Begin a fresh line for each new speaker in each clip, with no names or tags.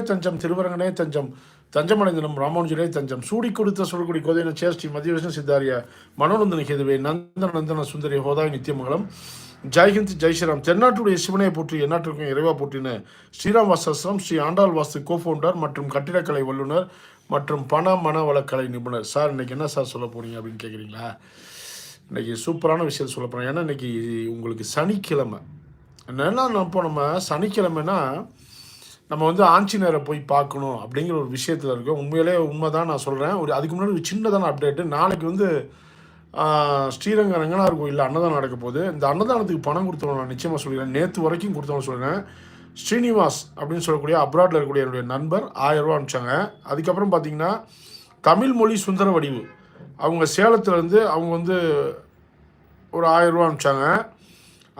தஞ்சம் திருவரங்கனே தஞ்சம் தஞ்சமடைந்தனம் ராமானுஜரே தஞ்சம். சூடி கொடுத்த சொல்குடி கோதையின சேஷ்டி மத்திய சித்தாரிய மனோநந்தன கேதுவே நந்தன நந்தன சுந்தரி ஹோதாய் நித்தியமங்கலம் ஜெய்ஹிந்த் ஜெய்ஸ்ரீராம் தென்னாட்டுடைய சிவனை போற்றி எந்நாட்டிற்கும் இறைவா போற்றின ஸ்ரீராம் வாசாஸ்திரம் ஸ்ரீ ஆண்டாள் வாஸ்து கோஃபவுண்டர் மற்றும் கட்டிடக்கலை வல்லுனர் மற்றும் பண மன வளக்கலை நிபுணர். சார் இன்னைக்கு என்ன சார் சொல்ல போறீங்க அப்படின்னு கேட்குறீங்களா இன்னைக்கு சூப்பரான விஷயத்த சொல்ல போகிறேன் ஏன்னா இன்னைக்கு உங்களுக்கு சனிக்கிழமை. என்னென்னா இப்போ நம்ம சனிக்கிழமைனா நம்ம வந்து ஆஞ்சினரை போய் பார்க்கணும் அப்படிங்கிற ஒரு விஷயத்தில் இருக்கோம். உண்மையிலே உண்மை தான் நான் சொல்கிறேன் ஒரு அதுக்கு முன்னாடி ஒரு சின்னதான அப்டேட்டு நாளைக்கு வந்து ஸ்ரீரங்க ரங்கனார் கோயிலில் அன்னதானம் நடக்க போகுது. இந்த அன்னதானத்துக்கு பணம் கொடுத்தவங்க நான் நிச்சயமாக சொல்கிறேன். நேற்று வரைக்கும் கொடுத்தவங்க சொல்கிறேன். ஸ்ரீனிவாஸ் அப்படின்னு சொல்லக்கூடிய அப்ராடில் இருக்கக்கூடிய என்னுடைய நண்பர் ஆயிரம் ரூபா அனுப்பிச்சாங்க. அதுக்கப்புறம் பார்த்தீங்கன்னா தமிழ் மொழி சுந்தர வடிவு. அவங்க சேலத்துலேருந்து அவங்க வந்து ஒரு ஆயிரம் ரூபா அனுப்பிச்சாங்க.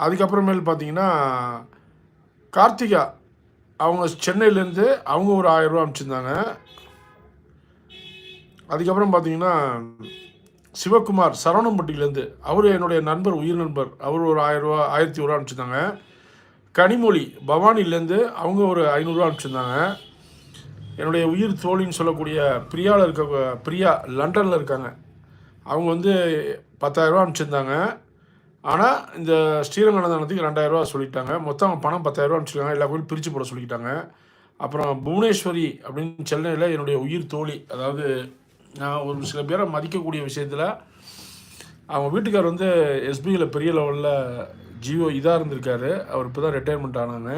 அதுக்கப்புறமேல் பார்த்தீங்கன்னா கார்த்திகா அவங்க சென்னையிலேருந்து அவங்க ஒரு ஆயிரம் ரூபா அனுப்பிச்சிருந்தாங்க. அதுக்கப்புறம் பார்த்தீங்கன்னா சிவகுமார் சரவணம்பட்டியிலேருந்து அவர் என்னுடைய நண்பர் உயிர் நண்பர் அவர் ஒரு ஆயிரம் ரூபா ஆயிரத்தி ஒரு ரூபா அனுப்பிச்சிருந்தாங்க. கனிமொழி பவானிலேருந்து அவங்க ஒரு ஐநூறுரூவா அனுப்பிச்சிருந்தாங்க. என்னுடைய உயிர் தோழின்னு சொல்லக்கூடிய பிரியாவில் இருக்க பிரியா லண்டனில் இருக்காங்க. அவங்க வந்து பத்தாயிரரூவா அனுப்பிச்சிருந்தாங்க. ஆனால் இந்த ஸ்ரீரங்கநாதனத்துக்கு ரெண்டாயிரரூவா சொல்லிட்டாங்க. மொத்தம் பணம் பத்தாயிரரூவா அனுப்பிச்சிருக்காங்க. எல்லா கோயிலும் பிரித்து போட சொல்லிட்டாங்க அப்புறம் புவனேஸ்வரி அப்படின்னு சென்னையில் என்னுடைய உயிர் தோழி அதாவது நான் ஒரு சில பேரை மதிக்கக்கூடிய விஷயத்தில் அவங்க வீட்டுக்கார் வந்து எஸ்பியில் பெரிய லெவலில் ஜியோ இதாக இருந்திருக்காரு. அவர் இப்போ தான் ரிட்டையர்மெண்ட் ஆனாங்க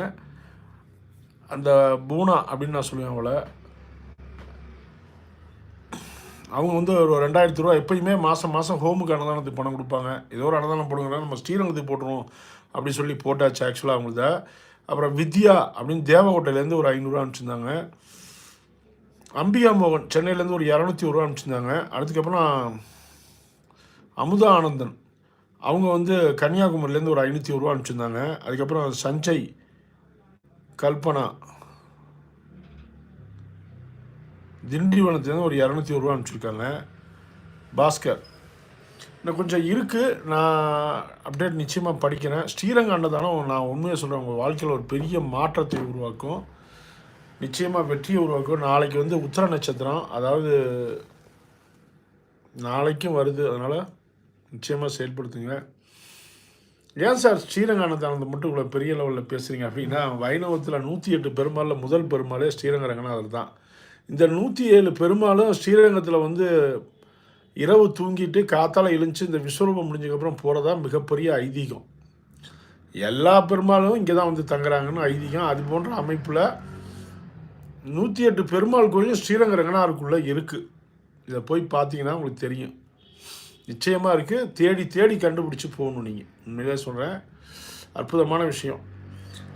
அந்த பூனா அப்படின்னு நான் சொல்லுவேன் அவளை அவங்க வந்து ஒரு ரெண்டாயிரத்தி ரூபா எப்பயுமே மாதம் மாதம் ஹோமுக்கு அன்னதானத்துக்கு பணம் கொடுப்பாங்க. ஏதோ ஒரு அன்னதானம் போடுங்க நம்ம ஸ்ரீரங்கத்துக்கு போட்டுருவோம் அப்படின்னு சொல்லி போட்டாச்சு ஆக்சுவலாக அவங்கள்த அப்புறம் வித்யா அப்படின்னு தேவகோட்டையிலேருந்து ஒரு ஐநூறுரூவா அனுப்பிச்சிருந்தாங்க. அம்பிகா மோகன் சென்னையிலேருந்து ஒரு இரநூத்தி ஒரு ரூபா அனுப்பிச்சிருந்தாங்க. அதுக்கப்புறம் அமுதா ஆனந்தன் அவங்க வந்து கன்னியாகுமரியிலேருந்து ஒரு ஐநூற்றி ஒரு ரூபா அனுப்பிச்சிருந்தாங்க. அதுக்கப்புறம் சஞ்சய் கல்பனா திண்டிவனத்துலேருந்து ஒரு இரநூத்தி ஒரு ரூபா அனுப்பிச்சிருக்காங்க. பாஸ்கர். இன்னும் கொஞ்சம் இருக்குது நான் அப்டேட் நிச்சயமாக படிக்கிறேன். ஸ்ரீரங்க அன்னதானம் நான் உண்மையாக சொல்கிறேன் உங்கள் வாழ்க்கையில் ஒரு பெரிய மாற்றத்தை உருவாக்கும். நிச்சயமாக வெற்றியை உருவாக்கும். நாளைக்கு வந்து உத்தர நட்சத்திரம். அதாவது நாளைக்கும் வருது. அதனால் நிச்சயமாக செயல்படுத்துங்க. ஏன் சார் ஸ்ரீரங்க மட்டும் இவ்வளோ பெரிய லெவலில் பேசுகிறீங்க அப்படின்னா வைணவத்தில் நூற்றி எட்டு பெருமாளில் முதல் பெருமாளே ஸ்ரீரங்க ரங்கநாதர் தான். இந்த நூற்றி ஏழு பெருமாளும் ஸ்ரீரங்கத்தில் வந்து இரவு தூங்கிட்டு காத்தால் எழுந்துச்சு இந்த விஸ்வரூபம் முடிஞ்சதுக்கப்புறம் போகிறதா மிகப்பெரிய ஐதீகம். எல்லா பெருமாளும் இங்கே தான் வந்து தங்குறாங்கன்னு ஐதீகம். அது போன்ற அமைப்பில் நூற்றி எட்டு பெருமாள் கோயிலும் ஸ்ரீரங்க ரங்கனாருக்குள்ளே இருக்குது இதை போய் பார்த்தீங்கன்னா உங்களுக்கு தெரியும். நிச்சயமாக இருக்குது தேடி தேடி கண்டுபிடிச்சி போகணும் நீங்கள் உண்மையிலே சொல்கிறேன் அற்புதமான விஷயம்.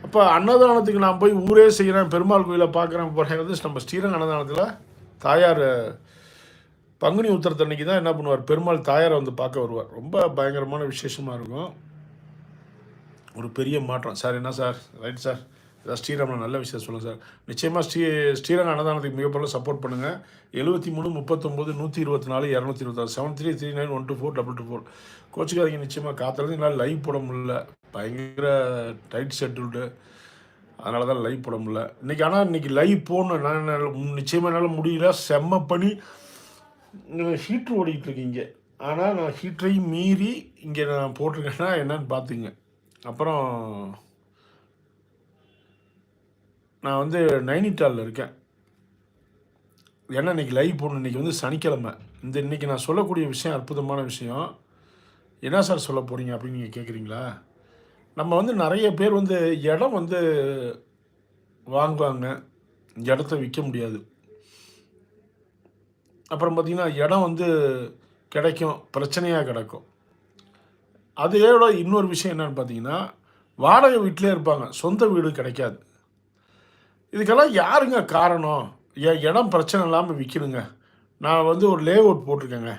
அப்போ அன்னதானத்துக்கு நான் போய் ஊரே செய்கிறேன் பெருமாள் கோயிலை பார்க்குறேன் போகிறது நம்ம ஸ்ரீரங்க அன்னதானத்தில் தாயார் பங்குனி உத்தரத்தன்னைக்கு தான் என்ன பண்ணுவார்? பெருமாள் தாயாரை வந்து பார்க்க வருவார். ரொம்ப பயங்கரமான விசேஷமாக இருக்கும். ஒரு பெரிய மாற்றம். சார் என்ன சார்? Right sir. ஏதாவது ஸ்ரீராமில் நல்ல விஷயம் சொல்லுங்கள் சார். நிச்சயமாக ஸ்ரீ ஸ்ரீரங்க அன்னதானத்துக்கு மிகப்பெரிய சப்போர்ட் பண்ணுங்கள் எழுபத்தி மூணு முப்பத்தொம்போது நூற்றி இருபத்தி நாலு இரநூத்தி இருபத்தாறு seven three three nine one two four double two four கோச்சுக்காதீங்க நிச்சயமாக காத்துறது என்னால் லைவ் போட முடியல. பயங்கர டைட் ஷெட்யூல்டு அதனால தான் லைவ் போட முடியல. இன்றைக்கி ஆனால் இன்றைக்கி லைவ் போடணும். நான் நிச்சயமாக என்னால் முடியல. செம்ம பண்ணி ஹீட்ரு ஓடிக்கிட்டு இருக்கீங்க. ஆனால் நான் ஹீட்டரையும் மீறி இங்கே நான் போட்டிருக்கேன்னா என்னன்னு பார்த்துங்க அப்புறம் நான் வந்து நைனிட்டாலில் இருக்கேன். ஏன்னா இன்னைக்கு லைவ் போடணும். இன்றைக்கி வந்து சனிக்கிழமை. இந்த இன்றைக்கி நான் சொல்லக்கூடிய விஷயம் அற்புதமான விஷயம். என்ன சார் சொல்ல போகிறீங்க அப்படின்னு நீங்கள் கேட்குறீங்களா நம்ம வந்து நிறைய பேர் வந்து இடம் வந்து வாங்குவாங்க. இடத்த விற்க முடியாது. அப்புறம் பார்த்திங்கன்னா இடம் வந்து கிடைக்கும். பிரச்சனையாக கிடக்கும். அதோட இன்னொரு விஷயம் என்னென்னு பார்த்தீங்கன்னா வாடகை வீட்டிலே இருப்பாங்க. சொந்த வீடு கிடைக்காது. இதுக்கெல்லாம் யாருங்க காரணம்? என் இடம் பிரச்சனை இல்லாமல் விற்கணுங்க நான் வந்து ஒரு லே அவுட் போட்டிருக்கேங்க.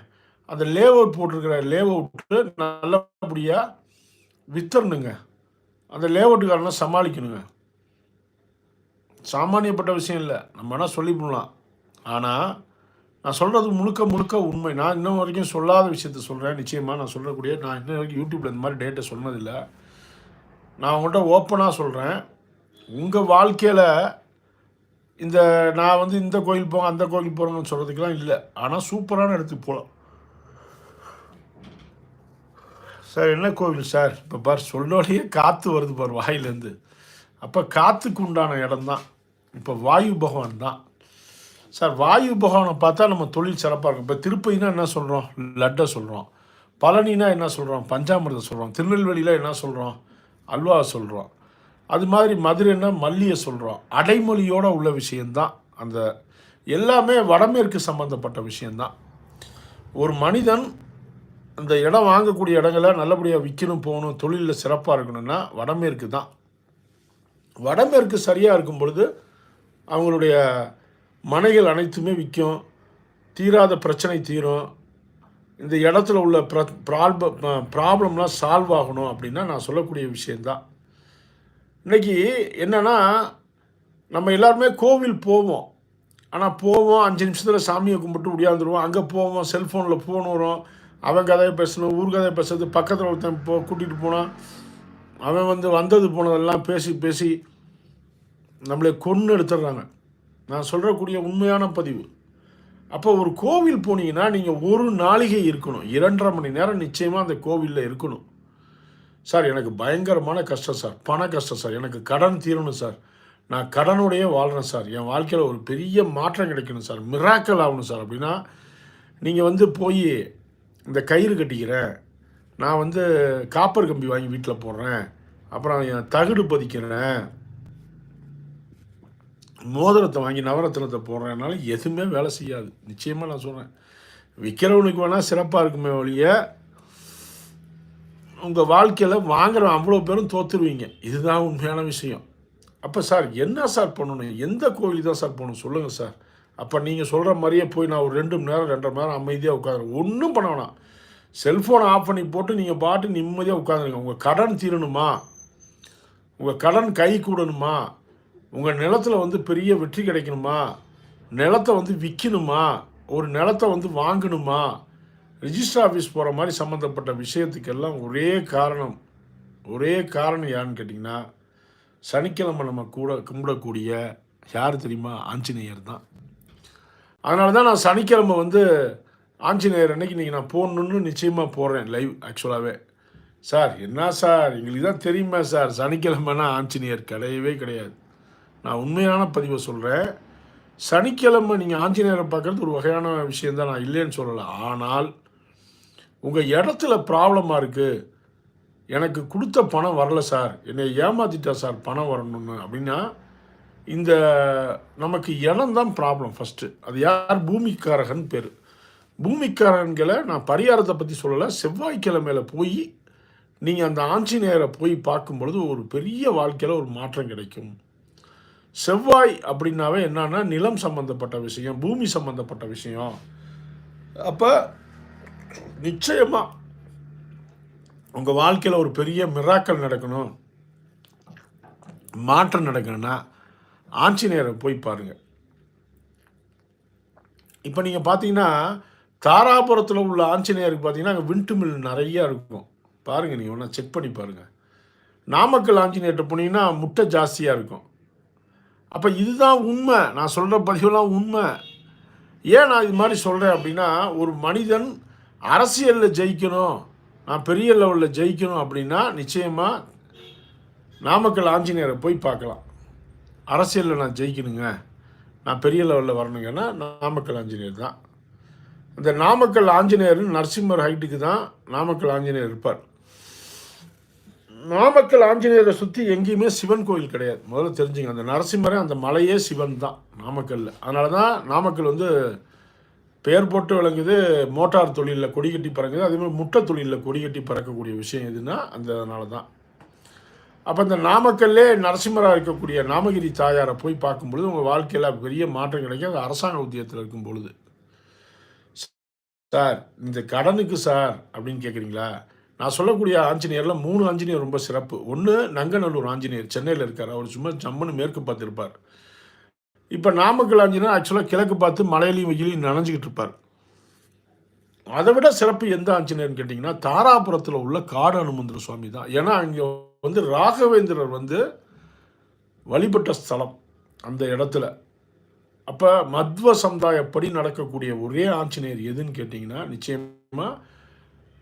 அந்த லே அவுட் போட்டிருக்கிற லே அவுட்டு நல்லபடியாக வித்தரணுங்க. அந்த லேஅவுட்டுக்காரனை சமாளிக்கணுங்க. சாமானியப்பட்ட விஷயம் இல்லை. நம்ம வேணால் சொல்லி போடலாம் ஆனால் நான் சொல்கிறது முழுக்க முழுக்க உண்மை. நான் இன்னும் வரைக்கும் சொல்லாத விஷயத்த சொல்கிறேன் நிச்சயமாக நான் சொல்லக்கூடிய நான் இன்ன வரைக்கும் யூடியூப்பில் இந்த மாதிரி டேட்டை சொன்னதில்லை. நான் உங்கள்கிட்ட ஓப்பனாக சொல்கிறேன் உங்கள் வாழ்க்கையில் இந்த நான் வந்து இந்த கோயில் போங்க அந்த கோயில் போகிறேன்னு சொல்கிறதுக்கெலாம் இல்லை. ஆனால் சூப்பரான இடத்துக்கு போகலாம் சார் என்ன கோவில் சார்? இப்போ பார் சொல்லோடையே காற்று வருது பார் வாயிலேருந்து. அப்போ காற்றுக்கு உண்டான இடம் தான் இப்போ வாயு பகவான் தான். சார் வாயு பகவானை பார்த்தா நம்ம தொழில் சிறப்பாக இருக்கும். இப்போ திருப்பதினா என்ன சொல்கிறோம் லட்டை சொல்கிறோம் பழனினா என்ன சொல்கிறோம் பஞ்சாமிரதம் சொல்கிறோம் திருநெல்வேலியில் என்ன சொல்கிறோம் அல்வா சொல்கிறோம் அது மாதிரி மதுரைன்னா மல்லியை சொல்கிறோம் அடைமொழியோட உள்ள விஷயந்தான் அந்த எல்லாமே வடமேற்கு சம்மந்தப்பட்ட விஷயந்தான் ஒரு மனிதன் அந்த இடம் வாங்கக்கூடிய இடங்களை நல்லபடியாக விற்கணும் போகணும் தொழிலில் சிறப்பாக இருக்கணும்னா வடமேற்கு தான். வடமேற்கு சரியாக இருக்கும் பொழுது அவங்களுடைய மனைகள் அனைத்துமே விற்கும் தீராத பிரச்சனை தீரும். இந்த இடத்துல உள்ள ப்ர ப்ராப்ள ப்ராப்ளம்லாம் சால்வ் ஆகணும் அப்படின்னா நான் சொல்லக்கூடிய விஷயந்தான் இன்றைக்கி என்னென்னா நம்ம எல்லாருமே கோவில் போவோம். ஆனால் போவோம் அஞ்சு நிமிஷத்தில் சாமியை கும்பிட்டு உடையாந்துருவோம் அங்கே போவோம் செல்ஃபோனில் ஃபோன் வரும். அவன் கதையை பேசணும் ஊர் கதையை பேசுறது பக்கத்தில் ஒருத்தன் போ கூட்டிகிட்டு போனான் அவன் வந்து வந்தது போனதெல்லாம் பேசி பேசி நம்மளை கொன்று எடுத்துடுறாங்க. நான் சொல்கிறக்கூடிய உண்மையான பதிவு. அப்போ ஒரு கோவில் போனீங்கன்னா நீங்கள் ஒரு நாளிகை இருக்கணும். இரண்டரை மணி நேரம் நிச்சயமாக அந்த கோவிலில் இருக்கணும். சார் எனக்கு பயங்கரமான கஷ்டம் சார். பண கஷ்டம் சார். எனக்கு கடன் தீரணும் சார். நான் கடனுடைய வாழ்கிறேன் சார். என் வாழ்க்கையில் ஒரு பெரிய மாற்றம் கிடைக்கணும் சார். மிராக்கல் ஆகணும் சார். அப்படின்னா நீங்கள் வந்து போய் இந்த கயிறு கட்டிக்கிறேன். நான் வந்து காப்பர் கம்பி வாங்கி வீட்டில் போடுறேன். அப்புறம் என் தகுடு பதிக்கிறேன். மோதிரத்தை வாங்கி நவரத்தினத்தை போடுறதுனால எதுவுமே வேலை செய்யாது. நிச்சயமாக நான் சொல்கிறேன் விற்கிறவனுக்கு வேணால் சிறப்பாக இருக்குமே ஒழிய உங்கள் வாழ்க்கையில் வாங்குற அவ்வளோ பேரும் தோற்றுருவீங்க இதுதான் உண்மையான விஷயம். அப்போ சார் என்ன சார் பண்ணணும்? எந்த கோவில் தான் சார் போகணும்? சொல்லுங்கள் சார். அப்போ நீங்கள் சொல்கிற மாதிரியே போய் நான் ஒரு ரெண்டு மணி நேரம் ரெண்டரை மணி நேரம் அமைதியாக உட்காந்து ஒன்றும் பண்ண வேணாம். செல்ஃபோனை ஆஃப் பண்ணி போட்டு நீங்கள் பாட்டு நிம்மதியாக உட்காந்துருங்க. உங்கள் கடன் தீரணுமா? உங்கள் கடன் கை கூடணுமா? உங்கள் நிலத்தில் வந்து பெரிய வெற்றி கிடைக்கணுமா? நிலத்தை வந்து விற்கணுமா ஒரு நிலத்தை வந்து வாங்கணுமா? ரிஜிஸ்டர் ஆஃபீஸ் போகிற மாதிரி சம்மந்தப்பட்ட விஷயத்துக்கெல்லாம் ஒரே காரணம் ஒரே காரணம் யாருன்னு கேட்டிங்கன்னா சனிக்கிழமை நம்ம கூட கும்பிடக்கூடிய யார் தெரியுமா? ஆஞ்சநேயர் தான். அதனால தான் நான் சனிக்கிழமை வந்து ஆஞ்சநேயர் அன்னைக்கு இன்றைக்கி நான் போகணுன்னு நிச்சயமாக போடுறேன் லைவ் ஆக்சுவலாகவே சார் என்ன சார்? எங்களுக்கு தான் தெரியுமா சார்? சனிக்கிழமைனா ஆஞ்சநேயர் கிடையவே கிடையாது. நான் உண்மையான பதிவை சொல்கிறேன் சனிக்கிழமை நீங்கள் ஆஞ்சநேயரை பார்க்குறது ஒரு வகையான விஷயந்தான் நான் இல்லைன்னு சொல்லலை. ஆனால் உங்கள் இடத்துல ப்ராப்ளமாக இருக்குது எனக்கு கொடுத்த பணம் வரல சார். என்னை ஏமாற்றிட்டா சார் பணம் வரணும்னு. அப்படின்னா இந்த நமக்கு இனம் தான் ப்ராப்ளம் ஃபஸ்ட்டு அது யார்? பூமிக்காரகன் பேர். பூமிக்காரன்களை நான் பரிகாரத்தை பற்றி சொல்லலை. செவ்வாய்க்கிழமையில் போய் நீங்கள் அந்த ஆஞ்சநேயரை போய் பார்க்கும் பொழுது ஒரு பெரிய வாழ்க்கையில் ஒரு மாற்றம் கிடைக்கும். செவ்வாய் அப்படின்னாவே என்னன்னா நிலம் சம்பந்தப்பட்ட விஷயம் பூமி சம்பந்தப்பட்ட விஷயம். அப்போ நிச்சயமாக உங்கள் வாழ்க்கையில் ஒரு பெரிய மிராக்கள் நடக்கணும். மாற்றம் நடக்கணும்னா ஆஞ்சநேயரை போய் பாருங்கள் இப்போ நீங்கள் பார்த்தீங்கன்னா தாராபுரத்தில் உள்ள ஆஞ்சநேயருக்கு பார்த்தீங்கன்னா அங்கே விண்டு மில் நிறையா இருக்கும். பாருங்கள் நீங்கள் ஒன்றா செக் பண்ணி பாருங்கள் நாமக்கல் ஆஞ்சநேயர்கிட்ட போனீங்கன்னா முட்டை ஜாஸ்தியாக இருக்கும். அப்போ இதுதான் உண்மை. நான் சொல்கிற பதிவெல்லாம் உண்மை. ஏன் நான் இது மாதிரி சொல்கிறேன் அப்படின்னா ஒரு மனிதன் அரசியலில் ஜெயிக்கணும் நான் பெரிய லெவலில் ஜெயிக்கணும் அப்படின்னா நிச்சயமாக நாமக்கல் ஆஞ்சநேயரை போய் பார்க்கலாம். அரசியலில் நான் ஜெயிக்கணுங்க. நான் பெரிய லெவலில் வரணுங்கன்னா நாமக்கல் ஆஞ்சநேயர் தான். இந்த நாமக்கல் ஆஞ்சநேயர் நரசிம்மர் ஹைட்டுக்கு தான் நாமக்கல் ஆஞ்சநேயர் இருப்பார். நாமக்கல் ஆஞ்சநேயரை சுற்றி எங்கேயுமே சிவன் கோயில் கிடையாது. முதல்ல தெரிஞ்சுங்க அந்த நரசிம்மரே அந்த மலையே சிவன் தான் நாமக்கல்லில் அதனால தான் நாமக்கல் வந்து பெயர் போட்டு விளங்குது மோட்டார் தொழிலில் கொடி கட்டி பறக்குது அதேமாதிரி முட்டை தொழிலில் கொடி கட்டி பறக்கக்கூடிய விஷயம் எதுனா அந்த அதனால தான் அப்போ இந்த நாமக்கல்லே நரசிம்மராக இருக்கக்கூடிய நாமகிரி தாயாரை போய் பார்க்கும் பொழுது உங்கள் வாழ்க்கையில் பெரிய மாற்றம் கிடைக்கும் அது அரசாங்க உத்தியத்தில் இருக்கும் பொழுது. சார் இந்த கடனுக்கு சார் அப்படின்னு கேட்குறீங்களா நான் சொல்லக்கூடிய ஆஞ்சநேயரில் மூணு ஆஞ்சநேயர் ரொம்ப சிறப்பு. ஒன்று நங்கநல்லூர் ஆஞ்சநேயர். சென்னையில் இருக்கார். அவர் சும்மா ஜம்முன்னு மேற்கு பார்த்துருப்பார். இப்போ நாமக்கல் ஆஞ்சநேயர் ஆக்சுவலாக கிழக்கு பார்த்து மலையிலையும் வெயிலையும் நனைஞ்சிக்கிட்டு இருப்பார். அதை விட சிறப்பு எந்த ஆஞ்சநேயர்னு கேட்டிங்கன்னா தாராபுரத்தில் உள்ள காடு அனுமந்திர சுவாமி தான் ஏன்னா அங்கே வந்து ராகவேந்திரர் வந்து வழிபட்ட ஸ்தலம் அந்த இடத்துல. அப்போ மத்வ சமுதாயப்படி நடக்கக்கூடிய ஒரே ஆஞ்சநேயர் எதுன்னு கேட்டிங்கன்னா நிச்சயமாக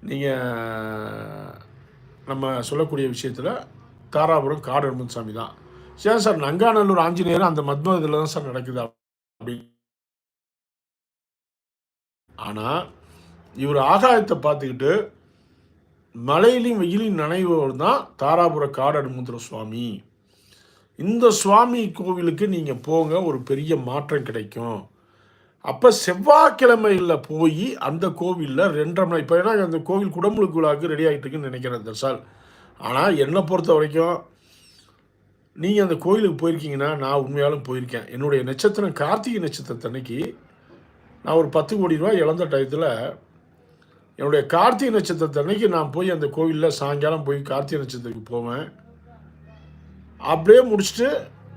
நீங்கள் நம்ம சொல்லக்கூடிய விஷயத்தில் தாராபுரம் காடு சாமி தான். சரி சார் நங்காநல்லூர் ஆஞ்சநேயர் அந்த மத்வ இதில் தான் சார் நடக்குது அப்படி. ஆனால் இவர் ஆகாயத்தை பார்த்துக்கிட்டு மலையிலையும் வெயிலையும் நனைவர் தான் தாராபுர காடடுமுத்திர சுவாமி. இந்த சுவாமி கோவிலுக்கு நீங்கள் போங்க ஒரு பெரிய மாற்றம் கிடைக்கும். அப்போ செவ்வாய்க்கிழமையில் போய் அந்த கோவிலில் ரெண்டரை மணி இப்போ ஏன்னா அந்த கோவில் குடமுழுக்கு விழாவுக்கு ரெடி ஆகிட்டு இருக்குன்னு நினைக்கிறேன் தர்சால் ஆனால் என்னை பொறுத்த வரைக்கும் நீங்கள் அந்த கோயிலுக்கு போயிருக்கீங்கன்னா நான் உண்மையாலும் போயிருக்கேன். என்னுடைய நட்சத்திரம் கார்த்திகை நட்சத்திரத்தன்னைக்கு நான் ஒரு பத்து கோடி ரூபாய் இழந்த டயத்தில் என்னுடைய கார்த்திகை நட்சத்திரத்தை அன்னைக்கு நான் போய் அந்த கோவிலில் சாயங்காலம் போய் கார்த்திகை நட்சத்திரத்துக்கு போவேன். அப்படியே முடிச்சுட்டு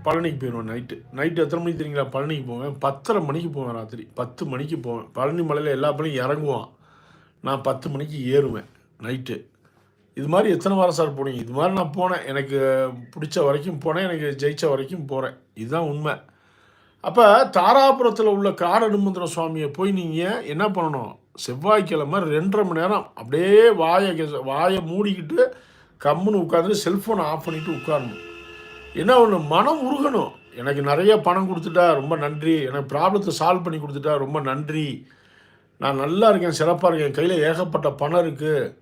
பழனிக்கு போயிடுவேன் நைட்டு நைட்டு எத்தனை மணிக்கு தெரியுங்களா? பழனிக்கு போவேன். பத்தரை மணிக்கு போவேன் ராத்திரி. பத்து மணிக்கு போவேன். பழனி மலையில் எல்லா பழனியும் இறங்குவான். நான் பத்து மணிக்கு ஏறுவேன் நைட்டு இது மாதிரி எத்தனை வாரம் சார் போனீங்க? இது மாதிரி நான் போனேன். எனக்கு பிடிச்ச வரைக்கும் போனேன். எனக்கு ஜெயித்த வரைக்கும் போகிறேன் இதுதான் உண்மை. அப்போ தாராபுரத்தில் உள்ள காடனுமந்திர சுவாமியை போய் நீங்கள் என்ன பண்ணணும்? செவ்வாய்க்கிழமை ரெண்டரை மணி நேரம் அப்படியே வாயை வாயை மூடிக்கிட்டு கம்முன்னு உட்காந்துட்டு செல்ஃபோனை ஆஃப் பண்ணிட்டு உட்காரணும். என்ன ஒன்று மனம் உருகணும். எனக்கு நிறைய பணம் கொடுத்துட்டா ரொம்ப நன்றி. எனக்கு ப்ராப்ளத்தை சால்வ் பண்ணி கொடுத்துட்டா ரொம்ப நன்றி. நான் நல்லா இருக்கேன் சிறப்பாக இருக்கேன். கையில் ஏகப்பட்ட பணம் இருக்குது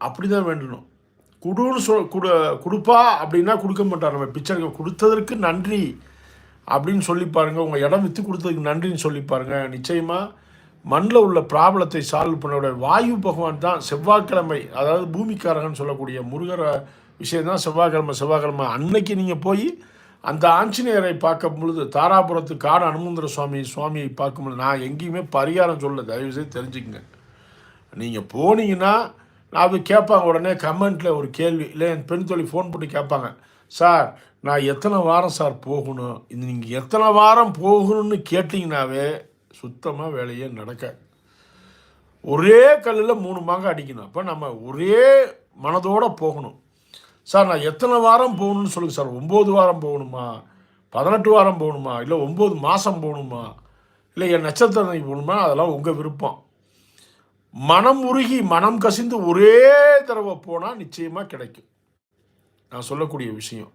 அப்படி தான் வேண்டணும். கொடுன்னு சொல் குடு கொடுப்பா அப்படின்னா கொடுக்க மாட்டார். நம்ம பிச்சருக்கு கொடுத்ததற்கு நன்றி அப்படின்னு சொல்லி பாருங்கள் உங்கள் இடம் விற்று கொடுத்ததுக்கு நன்றின்னு சொல்லி பாருங்கள் நிச்சயமாக மண்ணில் உள்ள ப்ராப்ளத்தை சால்வ் பண்ண வாயு பகவான் தான் செவ்வாய்க்கிழமை அதாவது பூமிக்காரகன் சொல்லக்கூடிய முருகர விஷயம் தான் செவ்வாய்க்கிழமை செவ்வாய்க்கிழமை அன்னைக்கு நீங்கள் போய் அந்த ஆஞ்சநேயரை பார்க்கும் பொழுது தாராபுரத்து காடு அனுமந்திர சுவாமி சுவாமியை பார்க்கும்போது நான் எங்கேயுமே பரிகாரம் சொல்ல தயவுசெய்து தெரிஞ்சுக்கங்க. நீங்கள் போனீங்கன்னா நான் அது கேட்பாங்க உடனே கமெண்ட்டில் ஒரு கேள்வி இல்லை என் பெண் தொழில் ஃபோன் பண்ணி கேட்பாங்க சார் நான் எத்தனை வாரம் சார் போகணும்? இது நீங்கள் எத்தனை வாரம் போகணும்னு கேட்டிங்கனாவே சுத்தமாக வேலையே நடக்க. ஒரே கல்லில் மூணு மாங்க அடிக்கணும். அப்போ நம்ம ஒரே மனதோடு போகணும். சார் நான் எத்தனை வாரம் போகணும்னு சொல்லுங்கள் சார். ஒம்பது வாரம் போகணுமா? பதினெட்டு வாரம் போகணுமா? இல்லை ஒம்பது மாதம் போகணுமா? இல்லை என் நட்சத்திரம் போகணுமா? அதெல்லாம் உங்கள் விருப்பம். மனம் உருகி மனம் கசிந்து ஒரே தடவை போனால் நிச்சயமாக கிடைக்கும். நான் சொல்லக்கூடிய விஷயம்.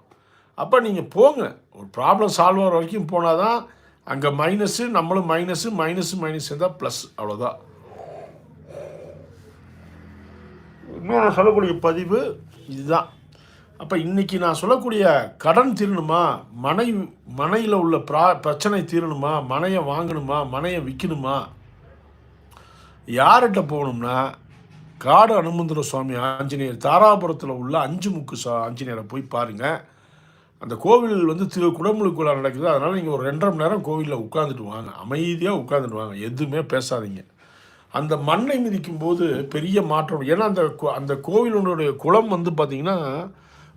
அப்போ நீங்கள் போங்க. ஒரு ப்ராப்ளம் சால்வ் ஆகிற வரைக்கும் போனால் தான் அங்கே மைனஸு நம்மளும் மைனஸு மைனஸு மைனஸ் இருந்தால் ப்ளஸ் அவ்வளோதான் இன்னொரு சொல்லக்கூடிய பதிவு இதுதான். அப்போ இன்றைக்கி நான் சொல்லக்கூடிய கடன் தீரணுமா? மனை மனையில் உள்ள பிரா பிரச்சனை தீரணுமா? மனையை வாங்கணுமா? மனையை விற்கணுமா யார்கிட்ட போகணும்னா காடு அனுமந்திர சுவாமி ஆஞ்சநேயர் தாராபுரத்தில் உள்ள அஞ்சு முக்கு சா ஆஞ்சநேயரை போய் பாருங்கள் அந்த கோவில் வந்து திரு குடமுழுக்குள்ளே நடக்குது. அதனால் நீங்கள் ஒரு ரெண்டரை மணி நேரம் கோவிலில் உட்காந்துட்டு வாங்க. அமைதியாக உட்காந்துட்டு வாங்க. எதுவுமே பேசாதீங்க. அந்த மண்ணை மிதிக்கும் போது பெரிய மாற்றம். ஏன்னா அந்த கோ- அந்த கோவிலுடைய குளம் வந்து பார்த்திங்கன்னா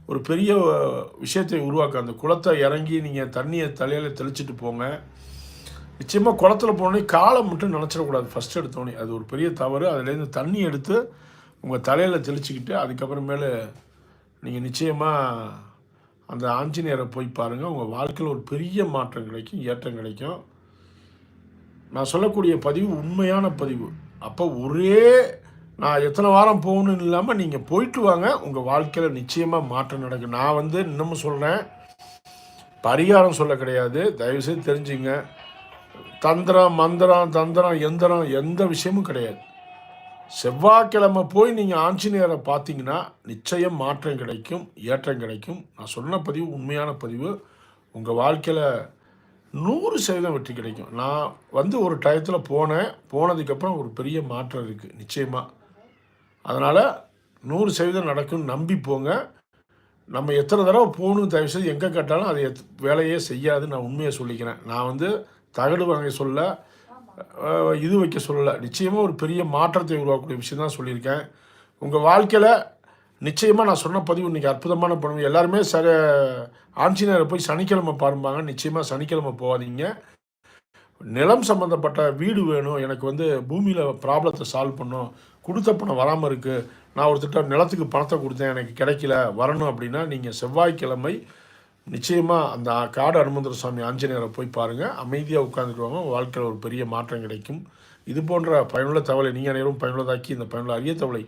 ஒரு பெரிய விஷயத்தை உருவாக்க அந்த குளத்தை இறங்கி நீங்கள் தண்ணியை தலையில் தெளிச்சிட்டு போங்க. நிச்சயமாக குளத்துல போனோடனே காலை மட்டும் நினச்சிடக்கூடாது. ஃபஸ்ட் எடுத்தோடனே அது ஒரு பெரிய தவறு. அதுலேருந்து தண்ணி எடுத்து உங்கள் தலையில் தெளிச்சுக்கிட்டு அதுக்கப்புறமேலு நீங்கள் நிச்சயமாக அந்த ஆஞ்சநேயரை போய் பாருங்கள் உங்கள் வாழ்க்கையில் ஒரு பெரிய மாற்றம் கிடைக்கும் ஏற்றம் கிடைக்கும். நான் சொல்லக்கூடிய பதிவு உண்மையான பதிவு. அப்போ ஒரே நான் எத்தனை வாரம் போகணும்னு இல்லாமல் நீங்கள் போயிட்டு வாங்க உங்கள் வாழ்க்கையில் நிச்சயமாக மாற்றம் நடக்கும். நான் வந்து இன்னமும் சொல்கிறேன் பரிகாரம் சொல்ல கிடையாது. தயவுசெய்து தெரிஞ்சுங்க. தந்திரம் மந்திரம் தந்திரம் எந்திரம் எந்த விஷயமும் கிடையாது. செவ்வாய்க்கிழமை போய் நீங்கள் ஆஞ்சநேயரை பார்த்தீங்கன்னா நிச்சயம் மாற்றம் கிடைக்கும் ஏற்றம் கிடைக்கும். நான் சொன்ன பதிவு உண்மையான பதிவு. உங்கள் வாழ்க்கையில் நூறு சதவீதம் வெற்றி கிடைக்கும். நான் வந்து ஒரு டயத்தில் போனேன். போனதுக்கப்புறம் ஒரு பெரிய மாற்றம் இருக்குது நிச்சயமாக அதனால் நூறு சதவீதம் நடக்கும்னு நம்பி போங்க. நம்ம எத்தனை தடவை போகணும் தயவுசெய்து எங்கே கேட்டாலும் அதை எத் வேலையே செய்யாது நான் உண்மையை சொல்லிக்கிறேன். நான் வந்து தகடு வாங்க சொல்ல இது வைக்க சொல்லலை. நிச்சயமாக ஒரு பெரிய மாற்றத்தை உருவாக்கக்கூடிய விஷயம் தான் சொல்லியிருக்கேன். உங்கள் வாழ்க்கையில் நிச்சயமாக நான் சொன்ன பதிவு இன்றைக்கி அற்புதமான பண்ணுவோம் எல்லாருமே ச ஆஞ்சநேயரை போய் சனிக்கிழமை பாருப்பாங்க நிச்சயமாக சனிக்கிழமை போகாதீங்க. நிலம் சம்மந்தப்பட்ட வீடு வேணும். எனக்கு வந்து பூமியில் ப்ராப்ளத்தை சால்வ் பண்ணும். கொடுத்த பணம் வராமல் இருக்குது நான் ஒருத்திட்ட நிலத்துக்கு பணத்தை கொடுத்தேன். எனக்கு கிடைக்கல. வரணும் அப்படின்னா நீங்கள் செவ்வாய்க்கிழமை நிச்சயமாக அந்த காடு அனுமந்தர சுவாமி ஆஞ்சநேயரை போய் பாருங்கள் அமைதியாக உட்காந்துக்குவாங்க வாழ்க்கையில் ஒரு பெரிய மாற்றம் கிடைக்கும். இது போன்ற பயனுள்ள தகவலை நீங்கள் அனைவரும் பயனுள்ளதாக்கி இந்த பயனுள்ள அரிய தகவலை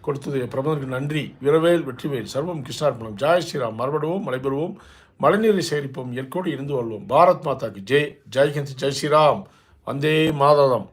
கொடுத்தது பிரபலருக்கு நன்றி. விரவேல் வெற்றிவேல் சர்வம் கிருஷ்ணார்பணம். ஜாய் ஸ்ரீராம். மறுபடுவோம் மலைபெறுவோம் மழைநீரை சேகரிப்போம். எற்கோடு இருந்து வாழ்வோம் பாரத் மாதாக்கு ஜெய். ஜெய்ஹந்த். ஜெய் ஸ்ரீராம். வந்தே மாதவம்.